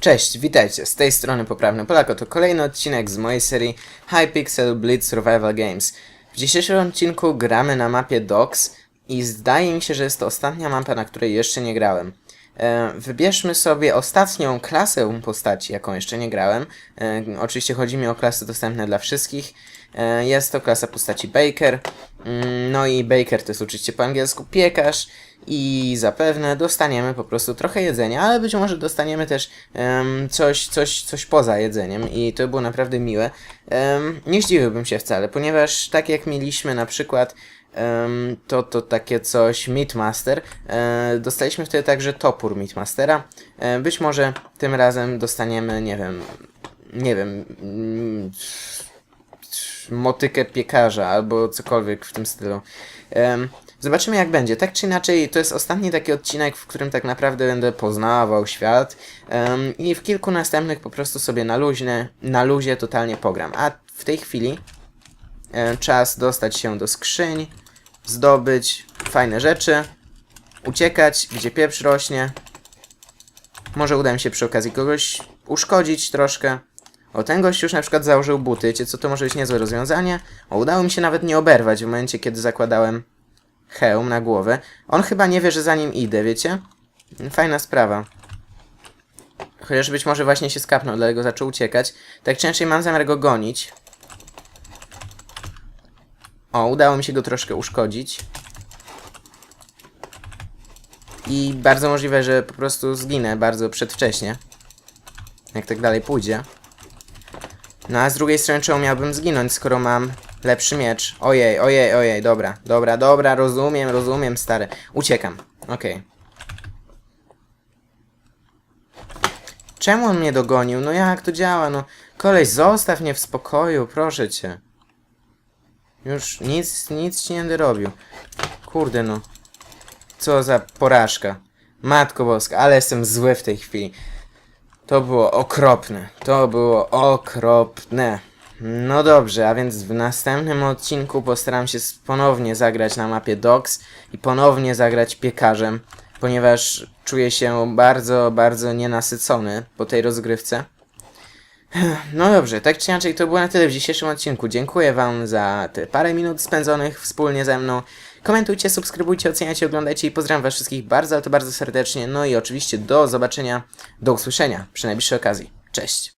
Cześć, witajcie, z tej strony Poprawny Polak, to kolejny odcinek z mojej serii Hypixel Blitz Survival Games. W dzisiejszym odcinku gramy na mapie Docks i zdaje mi się, że jest to ostatnia mapa, na której jeszcze nie grałem. E, wybierzmy sobie ostatnią klasę postaci, jaką jeszcze nie grałem. E, oczywiście chodzi mi o klasy dostępne dla wszystkich. E, jest to klasa postaci Baker. Mm, no i Baker to jest oczywiście po angielsku piekarz i zapewne dostaniemy po prostu trochę jedzenia, ale być może dostaniemy też em, coś, coś, coś poza jedzeniem i to było naprawdę miłe. Em, nie zdziwiłbym się wcale, ponieważ tak jak mieliśmy na przykład em, to, to takie coś Meatmaster, e, dostaliśmy wtedy także topór Meatmastera. E, być może tym razem dostaniemy, nie wiem, nie wiem, mm, motykę piekarza albo cokolwiek w tym stylu. Em, zobaczymy jak będzie. Tak czy inaczej, to jest ostatni taki odcinek, w którym tak naprawdę będę poznawał świat em, i w kilku następnych po prostu sobie na luźne, na luzie totalnie pogram. A w tej chwili e, czas dostać się do skrzyń, zdobyć fajne rzeczy, uciekać, gdzie pieprz rośnie. Może uda mi się przy okazji kogoś uszkodzić troszkę. O, ten gość już na przykład założył buty, wiecie co, to może być niezłe rozwiązanie. O, udało mi się nawet nie oberwać w momencie, kiedy zakładałem hełm na głowę. On chyba nie wie, że za nim idę, wiecie? Fajna sprawa. Chociaż być może właśnie się skapnął, dlatego zaczął uciekać. Tak czy inaczej mam zamiar go gonić. O, udało mi się go troszkę uszkodzić. I bardzo możliwe, że po prostu zginę bardzo przedwcześnie. Jak tak dalej pójdzie. No a z drugiej strony czemu miałbym zginąć, skoro mam lepszy miecz? Ojej, ojej, ojej, dobra, dobra, dobra, rozumiem, rozumiem, stary. Uciekam, okej. Czemu on mnie dogonił? No jak to działa? No koleś, zostaw mnie w spokoju, proszę cię. Już nic, nic ci nie będę robił. Kurde no. Co za porażka. Matko boska, ale jestem zły w tej chwili. To było okropne. To było okropne. No dobrze, a więc w następnym odcinku postaram się ponownie zagrać na mapie Docks i ponownie zagrać piekarzem, ponieważ czuję się bardzo, bardzo nienasycony po tej rozgrywce. No dobrze, tak czy inaczej to było na tyle w dzisiejszym odcinku. Dziękuję Wam za te parę minut spędzonych wspólnie ze mną. Komentujcie, subskrybujcie, oceniajcie, oglądajcie i pozdrawiam Was wszystkich bardzo, ale to bardzo serdecznie. No i oczywiście do zobaczenia, do usłyszenia przy najbliższej okazji. Cześć!